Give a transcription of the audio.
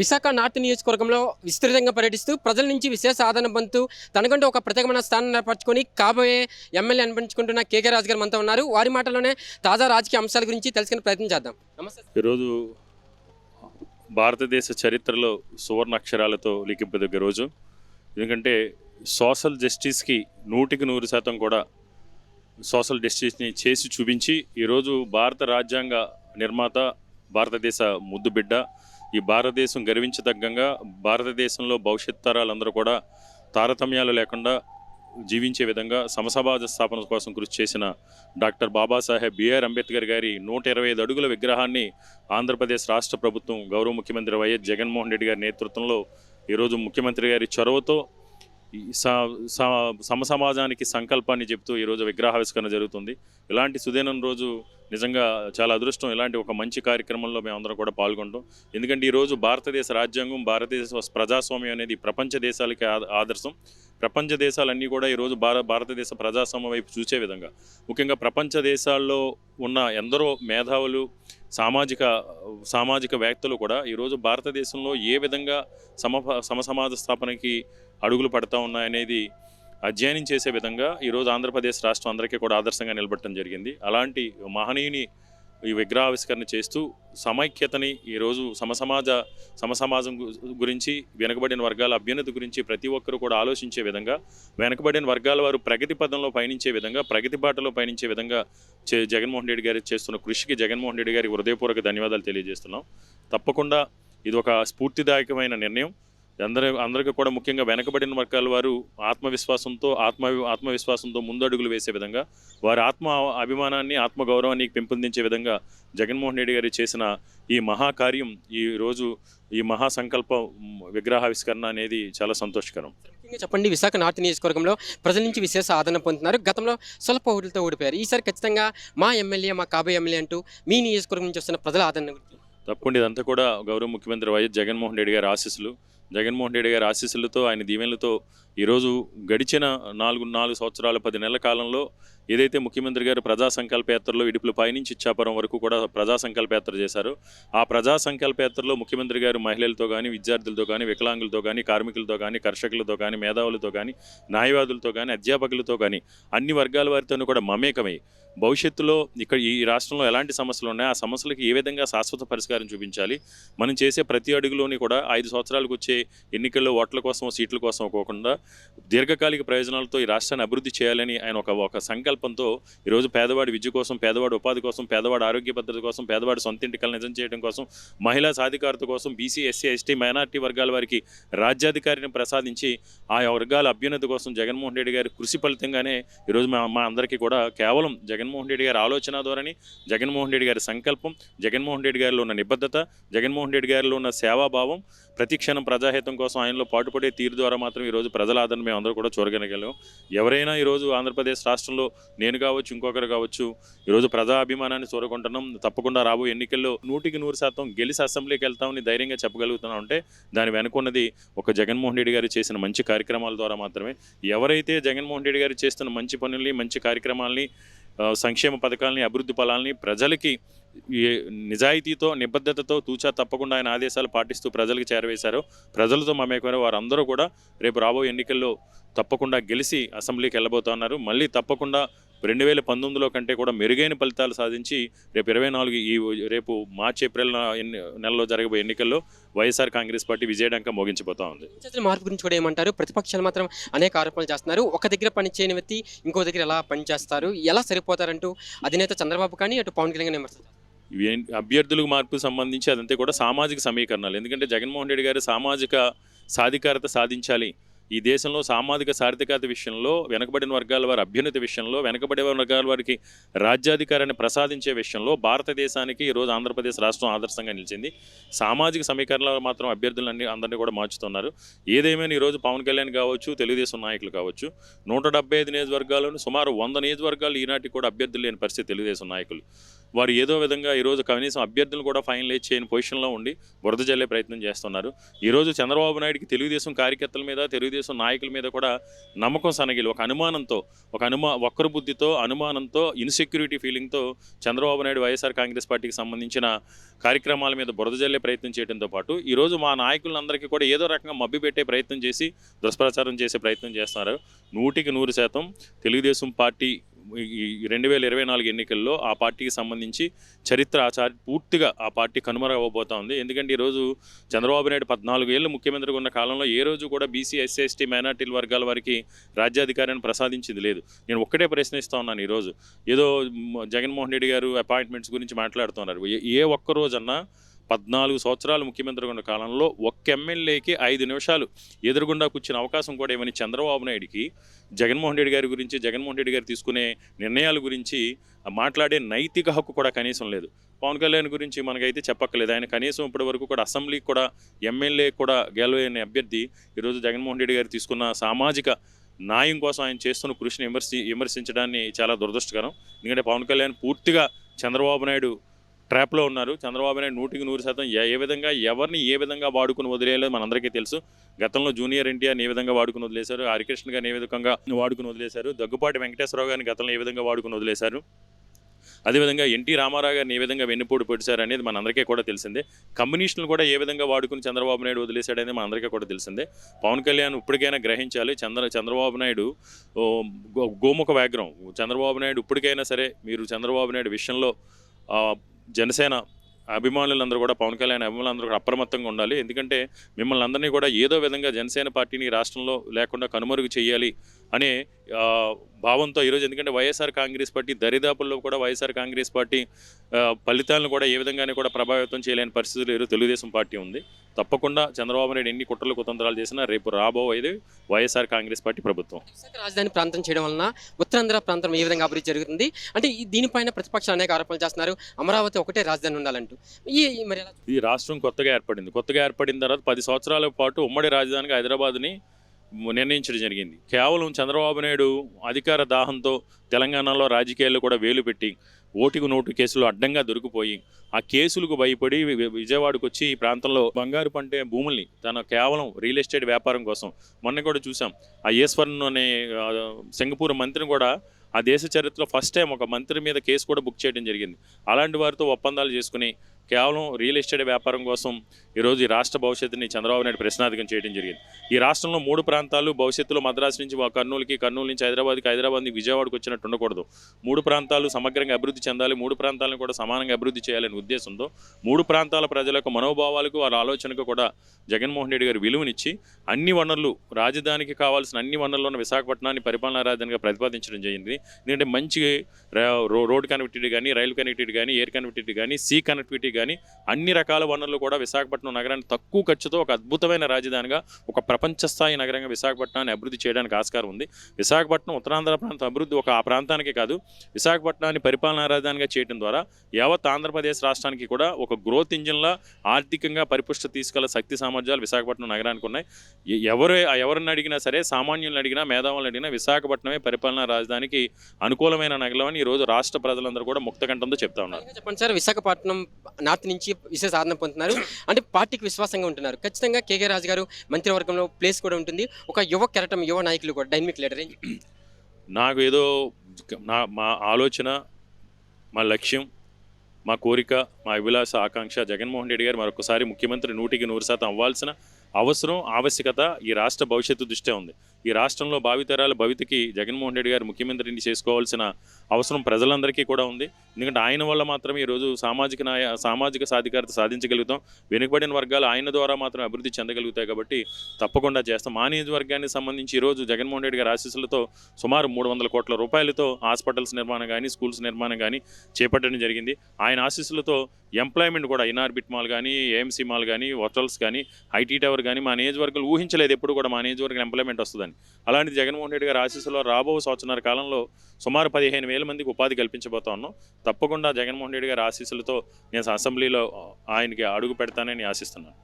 Visakha north నియోజకవర్గంలో విస్తృతంగా పర్యటిస్తూ ప్రజల నుంచి విశేష ఆదరణ పొందుతూ తనకంటూ ఒక ప్రత్యేకమైన స్థానం ఏర్పరచుకొని కాబోయే ఎమ్మెల్యే అనిపించుకుంటున్న కేకే రాజు గారు మనతో ఉన్నారు. వారి మాటలోనే తాజా రాజకీయ అంశాల గురించి తెలుసుకునే ప్రయత్నం చేద్దాం. నమస్తే ఈరోజు భారతదేశ చరిత్రలో సువర్ణ అక్షరాలతో లిఖింపదగ్గ రోజు. ఎందుకంటే సోషల్ జస్టిస్కి నూటికి నూరు శాతం కూడా సోషల్ జస్టిస్ని చేసి చూపించి ఈరోజు భారత రాజ్యాంగ నిర్మాత భారతదేశ ముద్దుబిడ్డ ఈ భారతదేశం గర్వించదగ్గంగా భారతదేశంలో భవిష్యత్ తరాలందరూ కూడా తారతమ్యాలు లేకుండా జీవించే విధంగా సమసమాజ స్థాపన కోసం కృషి చేసిన డాక్టర్ బాబాసాహెబ్ బిఆర్ అంబేద్కర్ గారి నూట ఇరవై ఐదు అడుగుల విగ్రహాన్ని ఆంధ్రప్రదేశ్ రాష్ట్ర ప్రభుత్వం గౌరవ ముఖ్యమంత్రి వైఎస్ జగన్మోహన్ రెడ్డి గారి నేతృత్వంలో ఈరోజు ముఖ్యమంత్రి గారి చొరవతో సమ స- స- సమసమాజానికి సంకల్పాన్ని చెప్తూ ఈరోజు విగ్రహావిష్కరణ జరుగుతుంది. ఇలాంటి సుదీనం రోజు నిజంగా చాలా అదృష్టం. ఇలాంటి ఒక మంచి కార్యక్రమంలో మేమందరం కూడా పాల్గొంటాం. ఎందుకంటే ఈరోజు భారతదేశ రాజ్యాంగం భారతదేశ ప్రజాస్వామ్యం అనేది ప్రపంచ దేశాలకి ఆ- ఆదర్శం. ప్రపంచ దేశాలన్నీ కూడా ఈరోజు భార భారతదేశ ప్రజాస్వామ్యం వైపు చూసే విధంగా. ముఖ్యంగా ప్రపంచ దేశాల్లో ఉన్న ఎందరో మేధావులు సామాజిక సామాజిక వేత్తలు కూడా ఈరోజు భారతదేశంలో ఏ విధంగా సమ సమసమాజ స్థాపనకి అడుగులు పడతా ఉన్నాయనేది అధ్యయనం చేసే విధంగా ఈరోజు ఆంధ్రప్రదేశ్ రాష్ట్రం అందరికీ కూడా ఆదర్శంగా నిలబడటం జరిగింది. అలాంటి మహనీయుని ఈ విగ్రహావిష్కరణ చేస్తూ సమైక్యతని ఈరోజు సమసమాజ సమసమాజం గు- గురించి వెనుకబడిన వర్గాల అభ్యున్నతి గురించి ప్రతి ఒక్కరూ కూడా ఆలోచించే విధంగా వెనుకబడిన వర్గాల వారు ప్రగతి పదంలో పయనించే విధంగా ప్రగతి బాటలో పయనించే విధంగా చే జగన్మోహన్ రెడ్డి గారు చేస్తున్న కృషికి జగన్మోహన్ రెడ్డి గారికి హృదయపూర్వక ధన్యవాదాలు తెలియజేస్తున్నాం. తప్పకుండా ఇది ఒక స్ఫూర్తిదాయకమైన నిర్ణయం. అందరూ అందరికీ కూడా ముఖ్యంగా వెనకబడిన వర్గాల వారు ఆత్మవిశ్వాసంతో ఆత్మ ఆత్మవిశ్వాసంతో ముందడుగులు వేసే విధంగా వారి ఆత్మ అభిమానాన్ని ఆత్మగౌరవాన్ని పెంపొందించే విధంగా జగన్మోహన్ రెడ్డి గారు చేసిన ఈ మహాకార్యం ఈ రోజు ఈ మహా సంకల్పం విగ్రహావిష్కరణ అనేది చాలా సంతోషకరం. ముఖ్యంగా చెప్పండి విశాఖ నార్త్ నియోజకవర్గంలో ప్రజల నుంచి విశేష ఆదరణ పొందుతున్నారు. గతంలో స్వల్ప ఓటులతో ఓడిపోయారు. ఈసారి ఖచ్చితంగా మా ఎమ్మెల్యే మా కాబోయే ఎమ్మెల్యే అంటూ మీ నియోజకవర్గం నుంచి వస్తున్న ప్రజల ఆదరణ తప్పకుండా ఇదంతా కూడా గౌరవ ముఖ్యమంత్రి వైఎస్ జగన్మోహన్ రెడ్డి గారి ఆశీస్సులు. జగన్మోహన్ రెడ్డి గారి ఆశీస్సులతో ఆయన దీవెనలతో ఈరోజు గడిచిన నాలుగు నాలుగు సంవత్సరాల పది నెలల కాలంలో ఏదైతే ముఖ్యమంత్రి గారు ప్రజా సంకల్పయాత్రలో పైనుంచి ఇచ్చాపురం వరకు కూడా ప్రజా సంకల్పయాత్ర చేశారు. ఆ ప్రజా సంకల్పయాత్రలో ముఖ్యమంత్రి గారు మహిళలతో కానీ విద్యార్థులతో కానీ వికలాంగులతో కానీ కార్మికులతో కానీ కర్షకులతో కానీ మేధావులతో కానీ న్యాయవాదులతో కానీ అధ్యాపకులతో కానీ అన్ని వర్గాల వారితోనూ కూడా మమేకమై భవిష్యత్తులో ఇక్కడ ఈ రాష్ట్రంలో ఎలాంటి సమస్యలు ఉన్నాయో? ఆ సమస్యలకు ఏ విధంగా శాశ్వత పరిష్కారం చూపించాలి? మనం చేసే ప్రతి అడుగులోని కూడా ఐదు సంవత్సరాలకు వచ్చే ఎన్నికల్లో ఓట్ల కోసం సీట్ల కోసం పోకుండా దీర్ఘకాలిక ప్రయోజనాలతో ఈ రాష్ట్రాన్ని అభివృద్ధి చేయాలని ఆయన ఒక ఒక సంకల్పంతో ఈరోజు పేదవాడి విద్య కోసం పేదవాడి ఉపాధి కోసం పేదవాడి ఆరోగ్య భద్రత కోసం పేదవాడి సొంత ఇంటికలు నిజం చేయడం కోసం మహిళా సాధికారత కోసం బీసీ ఎస్సీ ఎస్టీ మైనార్టీ వర్గాల వారికి రాజ్యాధికారిని ప్రసాదించి ఆ వర్గాల అభ్యున్నతి కోసం జగన్మోహన్ రెడ్డి గారి కృషి ఫలితంగానే ఈరోజు మా మా అందరికీ కూడా కేవలం జగన్ జగన్మోహన్ రెడ్డి గారి ఆలోచన ధోరణి జగన్మోహన్ రెడ్డి గారి సంకల్పం జగన్మోహన్ రెడ్డి గారిలో ఉన్న నిబద్ధత జగన్మోహన్ రెడ్డి గారిలో ఉన్న సేవాభావం ప్రతి క్షణం ప్రజాహితం కోసం ఆయనలో పాటుపడే తీరు ద్వారా మాత్రం ఈరోజు ప్రజల ఆదరణ మేము అందరూ కూడా చూడగలిగాం. ఎవరైనా ఈరోజు ఆంధ్రప్రదేశ్ రాష్ట్రంలో నేను కావచ్చు ఇంకొకరు కావచ్చు ఈరోజు ప్రజా అభిమానాన్ని చూరకుంటున్నాం తప్పకుండా రాబో ఎన్నికల్లో నూటికి నూరు శాతం గెలిసి అసెంబ్లీకి వెళ్తామని ధైర్యంగా చెప్పగలుగుతున్నాం అంటే దాని వెనుకున్నది ఒక జగన్మోహన్ రెడ్డి గారు చేసిన మంచి కార్యక్రమాల ద్వారా మాత్రమే. ఎవరైతే జగన్మోహన్ రెడ్డి గారు చేస్తున్న మంచి పనుల్ని మంచి కార్యక్రమాల్ని సంక్షేమ పథకాలని అభివృద్ధి ఫలాల్ని ప్రజలకి నిజాయితీతో నిబద్ధతతో తూచా తప్పకుండా ఆయన ఆదేశాలు పాటిస్తూ ప్రజలకు చేరవేశారు. ప్రజలతో మమేకమైన వారందరూ కూడా రేపు రాబోయే ఎన్నికల్లో తప్పకుండా గెలిచి అసెంబ్లీకి వెళ్ళబోతున్నారు మళ్ళీ తప్పకుండా రెండు వేల పంతొమ్మిదిలో కంటే కూడా మెరుగైన ఫలితాలు సాధించి రేపు ఇరవై నాలుగు ఈ రేపు మార్చి ఏప్రిల్ నెలలో జరగబోయే ఎన్నికల్లో వైఎస్ఆర్ కాంగ్రెస్ పార్టీ విజయడంక మోగించబోతా ఉంది. మార్పు గురించి కూడా ఏమంటారు? ప్రతిపక్షాలు మాత్రం అనేక ఆరోపణలు చేస్తున్నారు. ఒక దగ్గర పని చేయని వ్యక్తి ఇంకో దగ్గర ఎలా పనిచేస్తారు? ఎలా సరిపోతారంటూ అధినేత చంద్రబాబు కానీ అటు పవన్ కళ్యాణ్ విమర్శించారు అభ్యర్థులకు మార్పు సంబంధించి అదంతా కూడా సామాజిక సమీకరణాలు. ఎందుకంటే జగన్మోహన్ రెడ్డి గారు సామాజిక సాధికారత సాధించాలి ఈ దేశంలో సామాజిక సార్థికత విషయంలో వెనకబడిన వర్గాల వారి అభ్యున్నతి విషయంలో వెనకబడిన వర్గాల వారికి రాజ్యాధికారాన్ని ప్రసాదించే విషయంలో భారతదేశానికి ఈరోజు ఆంధ్రప్రదేశ్ రాష్ట్రం ఆదర్శంగా నిలిచింది. సామాజిక సమీకరణలో మాత్రం అభ్యర్థులన్నీ అందరినీ కూడా మార్చుతున్నారు. ఏదేమైనా ఈరోజు పవన్ కళ్యాణ్ కావచ్చు తెలుగుదేశం నాయకులు కావచ్చు నూట డెబ్బై ఐదు నియోజకవర్గాలను సుమారు వంద నియోజకవర్గాలు ఈనాటికి కూడా అభ్యర్థులు లేని పరిస్థితి తెలుగుదేశం నాయకులు. వారు ఏదో విధంగా ఈరోజు కనీసం అభ్యర్థులు కూడా ఫైనలైజ్ చేయని పొజిషన్లో ఉండి బురద జల్లే ప్రయత్నం చేస్తున్నారు. ఈరోజు చంద్రబాబు నాయుడికి తెలుగుదేశం కార్యకర్తల మీద తెలుగుదేశం నాయకుల మీద కూడా నమ్మకం సనగిలి ఒక అనుమానంతో ఒక అనుమా వక్ర బుద్ధితో అనుమానంతో ఇన్సెక్యూరిటీ ఫీలింగ్తో చంద్రబాబు నాయుడు వైఎస్ఆర్ కాంగ్రెస్ పార్టీకి సంబంధించిన కార్యక్రమాల మీద బురద జల్లే ప్రయత్నం చేయడంతో పాటు ఈరోజు మా నాయకులందరికీ కూడా ఏదో రకంగా మబ్బి పెట్టే ప్రయత్నం చేసి దుష్ప్రచారం చేసే ప్రయత్నం చేస్తున్నారు. నూటికి నూరు శాతం తెలుగుదేశం పార్టీ ఈ రెండు వేల ఇరవై నాలుగు ఎన్నికల్లో ఆ పార్టీకి సంబంధించి చరిత్ర ఆచార పూర్తిగా ఆ పార్టీ కనుమరవబోతా ఉంది ఎందుకంటే ఈరోజు చంద్రబాబు నాయుడు పద్నాలుగు ఏళ్ళు ముఖ్యమంత్రిగా ఉన్న కాలంలో ఏ రోజు కూడా బీసీ ఎస్సీ ఎస్టీ మైనార్టీల వర్గాల వారికి రాజ్యాధికారాన్ని ప్రసాదించింది లేదు. నేను ఒక్కటే ప్రశ్నిస్తా ఉన్నాను ఈరోజు. ఏదో జగన్మోహన్ రెడ్డి గారు అపాయింట్మెంట్స్ గురించి మాట్లాడుతున్నారు. ఏ- ఏ ఒక్క రోజన్నా పద్నాలుగు సంవత్సరాలు ముఖ్యమంత్రిగా ఉన్న కాలంలో ఒక్క ఎమ్మెల్యేకి ఐదు నిమిషాలు ఎదురుగుండా కూర్చున్న అవకాశం కూడా ఏమని చంద్రబాబు నాయుడికి జగన్మోహన్ రెడ్డి గారి గురించి జగన్మోహన్ రెడ్డి గారు తీసుకునే నిర్ణయాల గురించి మాట్లాడే నైతిక హక్కు కూడా కనీసం లేదు. పవన్ కళ్యాణ్ గురించి మనకైతే చెప్పక్కలేదు ఆయన కనీసం ఇప్పటి వరకు కూడా అసెంబ్లీకి కూడా ఎమ్మెల్యే కూడా గెలవని అభ్యర్థి ఈరోజు జగన్మోహన్ రెడ్డి గారు తీసుకున్న సామాజిక న్యాయం కోసం ఆయన చేస్తున్న కృషిని విమర్శి విమర్శించడాన్ని చాలా దురదృష్టకరం. ఎందుకంటే పవన్ కళ్యాణ్ పూర్తిగా చంద్రబాబు నాయుడు ట్రాప్లో ఉన్నారు. చంద్రబాబు నాయుడు నూటికి నూరు శాతం ఏ విధంగా ఎవరిని ఏ విధంగా వాడుకుని వదిలేయాలో మనందరికీ తెలుసు. గతంలో జూనియర్ ఎన్టీఆర్ని ఏ విధంగా వాడుకుని వదిలేశారు? హరికృష్ణ గారిని ఏ విధంగా వాడుకుని వదిలేశారు? దగ్గుపాటి వెంకటేశ్వరరావు గారిని గతంలో ఏ విధంగా వాడుకుని వదిలేశారు? అదేవిధంగా ఎన్టీ రామారావు గారిని ఏ విధంగా వెన్నుపోటు పొడిచారు అనేది మనందరికీ కూడా తెలిసిందే. కమ్యూనిస్టులు కూడా ఏ విధంగా వాడుకుని చంద్రబాబు నాయుడు వదిలేశాడనేది మనందరికీ కూడా తెలిసిందే. పవన్ కళ్యాణ్ ఇప్పటికైనా గ్రహించాలి. చంద్ర చంద్రబాబు నాయుడు గో- గోముఖ వ్యాగ్రం చంద్రబాబు నాయుడు ఇప్పటికైనా సరే మీరు చంద్రబాబు నాయుడు విషయంలో జనసేన అభిమానులందరూ కూడా పవన్ కళ్యాణ్ అభిమానులందరూ కూడా అప్రమత్తంగా ఉండాలి. ఎందుకంటే మిమ్మల్ని అందరినీ కూడా ఏదో విధంగా జనసేన పార్టీని రాష్ట్రంలో లేకుండా కనుమరుగు చేయాలి అనే భావంతో ఈరోజు ఎందుకంటే వైఎస్ఆర్ కాంగ్రెస్ పార్టీ దరిదాపుల్లో కూడా వైఎస్ఆర్ కాంగ్రెస్ పార్టీ ఫలితాలను కూడా ఏ విధంగానే కూడా ప్రభావితం చేయలేని పరిస్థితులు ఈరోజు తెలుగుదేశం పార్టీ ఉంది. తప్పకుండా చంద్రబాబు నాయుడు ఎన్ని కుట్రలు కుతంత్రాలు చేసినా రేపు రాబోయేది వైఎస్ఆర్ కాంగ్రెస్ పార్టి ప్రభుత్వం. రాజధాని ప్రాంతం చేయడం వలన ఉత్తరాంధ్ర ప్రాంతం ఏ విధంగా అభివృద్ధి జరుగుతుంది? అంటే దీనిపైన ప్రతిపక్షాలు అనేక ఆరోపణలు చేస్తున్నారు. అమరావతి ఒకటే రాజధాని ఉండాలంటూ. ఈ మరి ఈ రాష్ట్రం కొత్తగా ఏర్పడింది. కొత్తగా ఏర్పడిన తర్వాత పది సంవత్సరాల పాటు ఉమ్మడి రాజధానిగా హైదరాబాద్ని నిర్ణయించడం జరిగింది. కేవలం చంద్రబాబు నాయుడు అధికార దాహంతో తెలంగాణలో రాజకీయాల్లో కూడా వేలు పెట్టి ఓటుకు నోటు కేసులు అడ్డంగా దొరికిపోయి ఆ కేసులకు భయపడి వి- విజయవాడకు వచ్చి ఈ ప్రాంతంలో బంగారు పంటే భూముల్ని తన కేవలం రియల్ ఎస్టేట్ వ్యాపారం కోసం మొన్న కూడా చూసాం. ఆ ఈశ్వరన్ అనే సింగపూర్ మంత్రిని కూడా ఆ దేశ చరిత్రలో ఫస్ట్ టైం ఒక మంత్రి మీద కేసు కూడా బుక్ చేయడం జరిగింది. అలాంటి వారితో ఒప్పందాలు చేసుకుని కేవలం రియల్ ఎస్టేట్ వ్యాపారం కోసం ఈరోజు ఈ రాష్ట్ర భవిష్యత్తుని చంద్రబాబు నాయుడు ప్రశ్నార్థకం చేయడం జరిగింది. ఈ రాష్ట్రంలో మూడు ప్రాంతాలు భవిష్యత్తులో మద్రాసు నుంచి కర్నూలుకి కర్నూలు నుంచి హైదరాబాద్కి హైదరాబాద్ నుంచి విజయవాడకు వచ్చినట్టు ఉండకూడదు. మూడు ప్రాంతాలు సమగ్రంగా అభివృద్ధి చెందాలి మూడు ప్రాంతాలను కూడా సమానంగా అభివృద్ధి చేయాలనే ఉద్దేశంతో మూడు ప్రాంతాల ప్రజలకు మనోభావాలకు వారి ఆలోచనకు కూడా జగన్మోహన్ రెడ్డి గారు విలువనిచ్చి అన్ని వనరులు రాజధానికి కావాల్సిన అన్ని వనరులను విశాఖపట్నాన్ని పరిపాలనా రాజధానిగా ప్రతిపాదించడం జరిగింది. ఎందుకంటే మంచి రో- రోడ్ కనెక్టివిటీ కానీ రైలు కనెక్టివిటీ కానీ ఎయిర్ కనెక్టివిటీ కానీ సీ కనెక్టివిటీ కానీ అన్ని రకాల వనరులు కూడా విశాఖపట్నం నగరాన్ని తక్కువ ఖర్చుతో ఒక అద్భుతమైన రాజధానిగా ఒక ప్రపంచ స్థాయి నగరంగా విశాఖపట్నాన్ని అభివృద్ధి చేయడానికి ఆస్కారం ఉంది. విశాఖపట్నం ఉత్తరాంధ్ర ప్రాంత అభివృద్ధి ఒక ఆ ప్రాంతానికే కాదు విశాఖపట్నాన్ని పరిపాలనా రాజధానిగా చేయడం ద్వారా యావత్ ఆంధ్రప్రదేశ్ రాష్ట్రానికి కూడా ఒక గ్రోత్ ఇంజిన్లా ఆర్థికంగా పరిపుష్ట తీసుకెళ్ళ శక్తి సామర్థ్యాలు విశాఖపట్నం నగరానికి ఉన్నాయి. ఎవరు ఎవరిని అడిగినా సరే సామాన్యులను అడిగినా మేధావులను అడిగినా విశాఖపట్నమే పరిపాలనా రాజధానికి అనుకూలమైన నగరం అని ఈరోజు రాష్ట్ర ప్రజలందరూ కూడా ముక్తకంఠంతో చెప్తా ఉన్నారు. చెప్పండి సార్ విశాఖపట్నం నార్త్ నుంచి విశేష ఆదరణ పొందుతున్నారు. అంటే పార్టీకి విశ్వాసంగా ఉంటున్నారు. ఖచ్చితంగా కేకే రాజు గారు మంత్రివర్గంలో ప్లేస్ కూడా ఉంటుంది. ఒక యువ కెరటం యువ నాయకులు కూడా డైనమిక్ లీడర్ నాకు ఏదో నా మా ఆలోచన మా లక్ష్యం మా కోరిక మా అభిలాష ఆకాంక్ష జగన్మోహన్ రెడ్డి గారు మరొకసారి ముఖ్యమంత్రి నూటికి నూరు శాతం అవ్వాల్సిన అవసరం ఆవశ్యకత ఈ రాష్ట్ర భవిష్యత్తు దృష్ట్యా ఉంది. ఈ రాష్ట్రంలో భావితరాల భవితకి జగన్మోహన్ రెడ్డి గారు ముఖ్యమంత్రిని చేసుకోవాల్సిన అవసరం ప్రజలందరికీ కూడా ఉంది. ఎందుకంటే ఆయన వల్ల మాత్రమే ఈరోజు సామాజిక న్యాయ సామాజిక సాధికారత సాధించగలుగుతాం. వెనుకబడిన వర్గాలు ఆయన ద్వారా మాత్రం అభివృద్ధి చెందగలుగుతాయి కాబట్టి తప్పకుండా చేస్తాం. మా నియోజకవర్గానికి సంబంధించి ఈరోజు జగన్మోహన్ రెడ్డి గారి ఆశీస్సులతో సుమారు మూడు వందల కోట్ల రూపాయలతో హాస్పిటల్స్ నిర్మాణం కానీ స్కూల్స్ నిర్మాణం కానీ చేపట్టడం జరిగింది. ఆయన ఆశీస్సులతో ఎంప్లాయ్మెంట్ కూడా ఇన్ఆర్బిట్ మాల్ కానీ ఏఎంసీ మాల్ కానీ హోటల్స్ కానీ ఐటీ టవర్ కానీ మా నియోజకవర్గాలు ఊహించలేదు. ఎప్పుడు కూడా మా నియోజకవర్గం ఎంప్లాయ్మెంట్ వస్తుందని. అలాంటి జగన్మోహన్ రెడ్డి గారి ఆశీస్సులో రాబో సంవత్సరాల కాలంలో సుమారు పదిహేను వేల మందికి ఉపాధి కల్పించబోతా ఉన్నాం. తప్పకుండా జగన్మోహన్ రెడ్డి గారి ఆశీస్సులతో నేను అసెంబ్లీలో ఆయనకి అడుగు పెడతానని ఆశిస్తున్నాను.